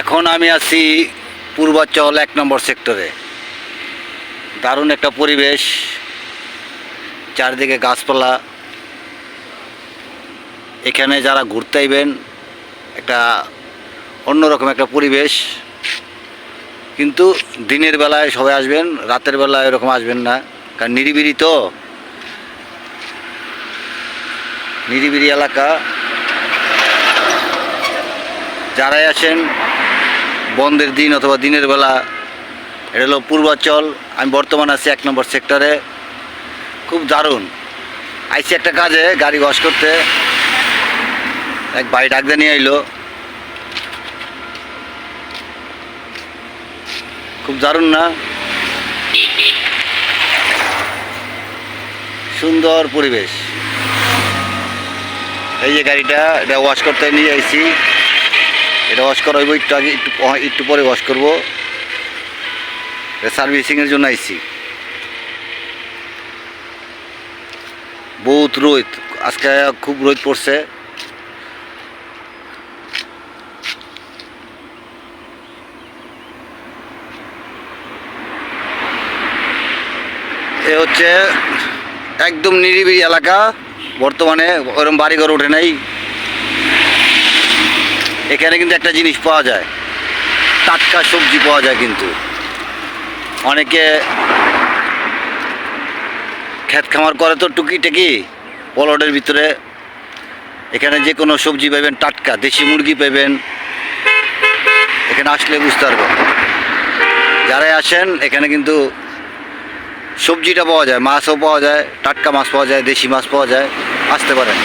এখন আমি আছি পূর্বাচল এক নম্বর সেক্টরে। দারুণ একটা পরিবেশ, চারদিকে গাছপালা। এখানে যারা ঘুরতে আইবেন, একটা অন্যরকম একটা পরিবেশ। কিন্তু দিনের বেলায় সবাই আসবেন, রাতের বেলায় এরকম আসবেন না, কারণ নিরিবিলি তো। নিরিবিলি এলাকা। যারাই আসেন বন্ধের দিন অথবা দিনের বেলা, এটা হলো পূর্বাচল, আমি বর্তমানে আছি এক নম্বর সেক্টরে। খুব দারুণ। আইসি একটা কাজে, গাড়ি ওয়াশ করতে। এক ভাই ডাকতে নিয়ে আইলো। খুব দারুণ না? সুন্দর পরিবেশ। এই যে গাড়িটা, এটা ওয়াশ করতে নিয়ে আইছি। এটা ওয়াশ করা হইব, একটু আগে, একটু একটু পরে ওয়াশ করব। সার্ভিসিংয়ের জন্য আইছি। বহুত রোদ, আজকে খুব রোদ পড়ছে। এ হচ্ছে একদম নিরিবিলি এলাকা। বর্তমানে ওরম বাড়িঘর ওঠে নাই। এখানে কিন্তু একটা জিনিস পাওয়া যায়। টাটকা সবজি পাওয়া যায় কিন্তু। অনেকে ক্ষেত খামার করে তো টুকি টেকি, পলটের ভিতরে। এখানে যে কোনো সবজি পাবেন টাটকা, দেশি মুরগি পাবেন এখানে আসলে বুঝতে পারবেন। যারাই আসেন, এখানে কিন্তু সবজিটা পাওয়া যায়, মাছও পাওয়া যায়, টাটকা মাছ পাওয়া যায়, দেশি মাছ পাওয়া যায়, আসতে পারেন।